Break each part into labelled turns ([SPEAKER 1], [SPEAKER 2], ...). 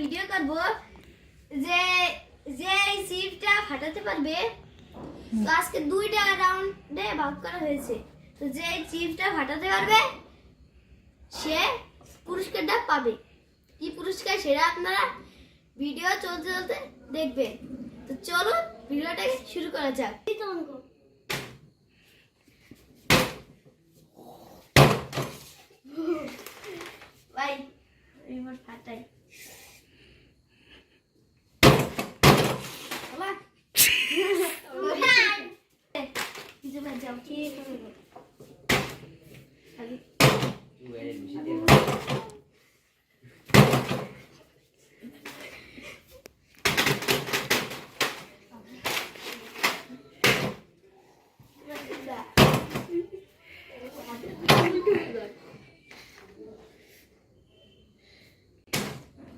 [SPEAKER 1] Video করব যে যে এই সিটটা ফাটাতে পারবে তো আজকে দুইটা রাউন্ডে ভাগ করা হয়েছে। তো যে এই চিপটা ফাটাতে পারবে সে পুরস্কারটা পাবে। কি পুরস্কার সেটা আপনারা ভিডিও চলতে চলতে দেখবেন। তো চলুন ভিডিওটাকে শুরু করা যাক। কিছু না যাও কি করব খালি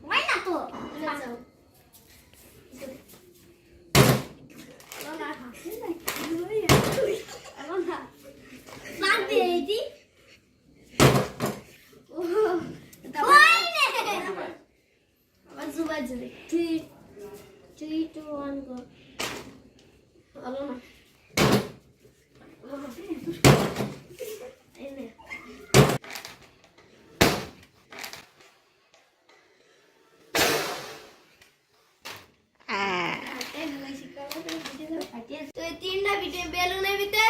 [SPEAKER 1] হয় না তো যাও আমার জুবা জুবে three three two one go ভালো না এই নে। তো এই তিনটা ভিতরে বেলুনের ভিতরে।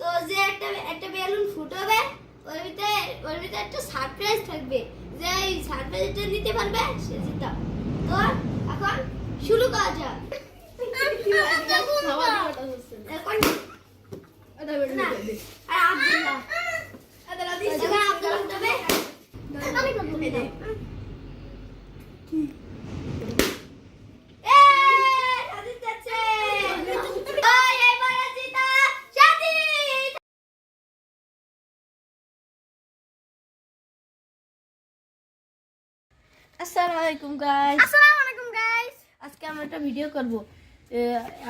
[SPEAKER 1] তো যে একটা একটা বেলুন ফুটবে ওর ভিতরে ওর ভিতরে একটা সারপ্রাইজ থাকবে। যে এই সারপ্রাইজটা নিতে পারবে সে জিতা তো এখন শুরু করা যাক। এখন আর আব্দুল্লাহ এবার আব্দুল্লাহ তবে আমি করব এ সাজিদ যাচ্ছে ওই এবার জিতা সাজিদ
[SPEAKER 2] আসসালামু আলাইকুম গাইস
[SPEAKER 1] আসসালামু আলাইকুম গাইস
[SPEAKER 2] আজকে আমরা একটা ভিডিও করব।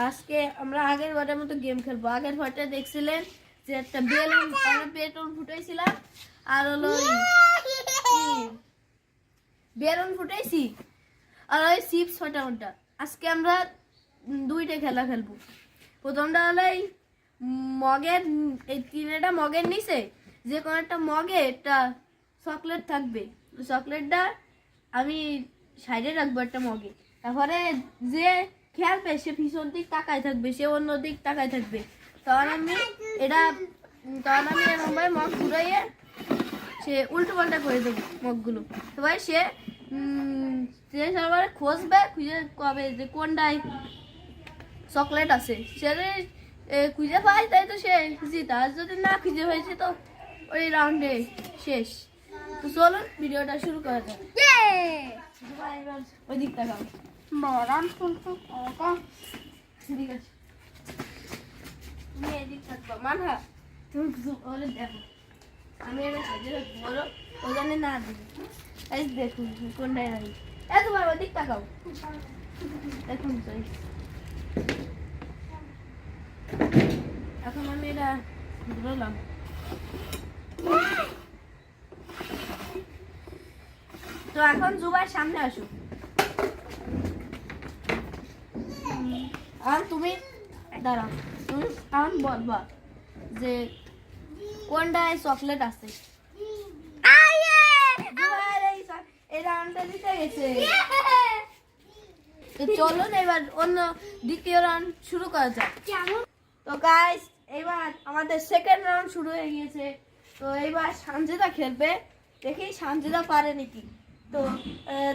[SPEAKER 2] আজকে আমরা আগের বারের মতো গেম খেলব। আগের বারটা দেখছিলেন যে একটা বেলুন আমরা বেলুন ফুটাইছিলাম আর হলো বেলুন ফুটাইছি আর ওই চিপস ফাটাউনটা আজকে আমরা দুইটা খেলা খেলব। প্রথমটা হলো এই মগের এই তিনটা মগের নিচে যে কোনো একটা মগে একটা চকলেট থাকবে। চকলেটটা আমি সাইডে রাখব একটা মগে। তারপরে যে খেলবে সে পিছন দিক তাকায় থাকবে সে অন্য দিক তাকায় থাকবে। তখন আমি এটা তখন আমি এরকম মগ ঘুরাইয়ে সে উল্টো পাল্টা করে দেবো মগগুলো। সে উম, সে সবার খুঁজবে খুঁজে কবে যে কোনটায় চকলেট আছে সে খুঁজে পায় তাই তো সে জিতা আর যদি না খুঁজে হয়েছে তো ওই রাউন্ডে শেষ। তো চলুন ভিডিওটা শুরু করা যাক। ওই দিকটা গাও
[SPEAKER 1] মরাম শুনছো?
[SPEAKER 2] ঠিক আছে। তুমি এদিক থাকবা মানহা তুমি করে দেখো। আমি এটা সাজে ওখানে না দিবি। এই দেখুন কোনটায় রাখি এ তোমার ওদিক তাকাও দেখুন তাই এখন আমি এটা ধরলাম তো এখন জুবাই সামনে আসো। আর তুমি দাঁড়াও। তুমি এখন বলবা যে কোনটায় চকলেট আছে? রাউন্ডটা গেছে। তো চলুন এবার অন্য দ্বিতীয় রাউন্ড শুরু করা যাক। তো গাইস এবার আমাদের সেকেন্ড রাউন্ড শুরু হয়ে গিয়েছে। তো এবার সানজিদা খেলবে। দেখি সানজিদা পারে নাকি। তো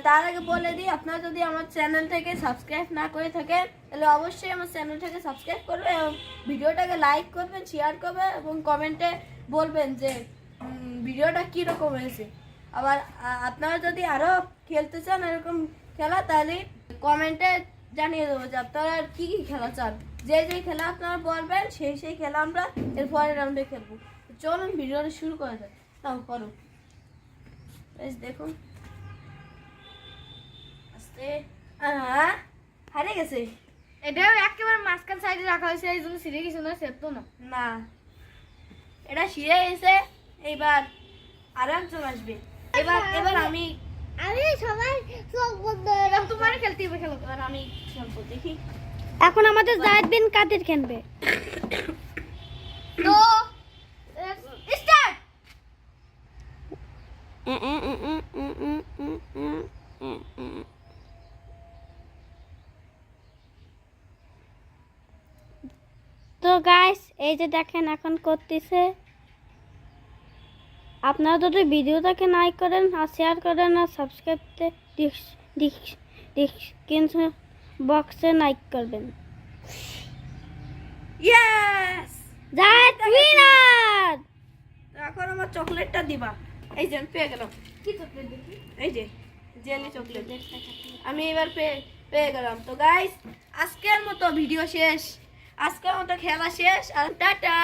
[SPEAKER 2] তার আগে বলে দিই, আপনারা যদি আমার চ্যানেল থেকে সাবস্ক্রাইব না করে থাকেন, তাহলে অবশ্যই আমার চ্যানেলটাকে সাবস্ক্রাইব করবেন এবং ভিডিওটাকে লাইক করবেন শেয়ার করবেন এবং কমেন্টে বলবেন যে ভিডিওটা কীরকম হয়েছে। আবার আপনারা যদি আরও খেলতে চান এরকম খেলা, তাহলে কমেন্টে জানিয়ে দেবো যে আপনারা কী কী খেলা চান। যে যে খেলা আপনারা বলবেন, সেই সেই খেলা আমরা এর পরের রাউন্ডে খেলব। চলুন, ভিডিওটা শুরু করে দেয় তাও করো দেখুন। হারিয়ে গেছে।
[SPEAKER 1] এটাও একেবারে মাঝখান সাইডে রাখা হয়েছে এই জন্য সিঁড়ে কিছু না সেট না।
[SPEAKER 2] না এটা শিরে এসে এইবার আর একজন আসবে। এবার এবার আমি
[SPEAKER 1] আমি সবাই চোখ বন্ধ
[SPEAKER 2] তোমার খেলতে হবে খেলো। আর আমি খেলব দেখি।
[SPEAKER 1] এখন আমাদের জায়েদ বিন কাদের খেলবে? তো স্টার্ট তো গাইস এই যে দেখেন এখন করতেছে। আপনারা যদি ভিডিওটাকে লাইক করেন আর শেয়ার করেন আর সাবস্ক্রাইবতে ডিসক্রিপশন বক্সে লাইক করবেন।
[SPEAKER 2] ইয়েস
[SPEAKER 1] জায়েদ উইনার
[SPEAKER 2] এখন আমার চকলেটটা দিবা। এই যে আমি পেয়ে গেলাম
[SPEAKER 1] কি চকলেট দেখি?
[SPEAKER 2] এই যে জেলি চকলেট। আমি এবার পেয়ে পেয়ে গেলাম। তো গাইস আজকের মতো ভিডিও শেষ। আজকের মতো খেলা শেষ আর টাটা!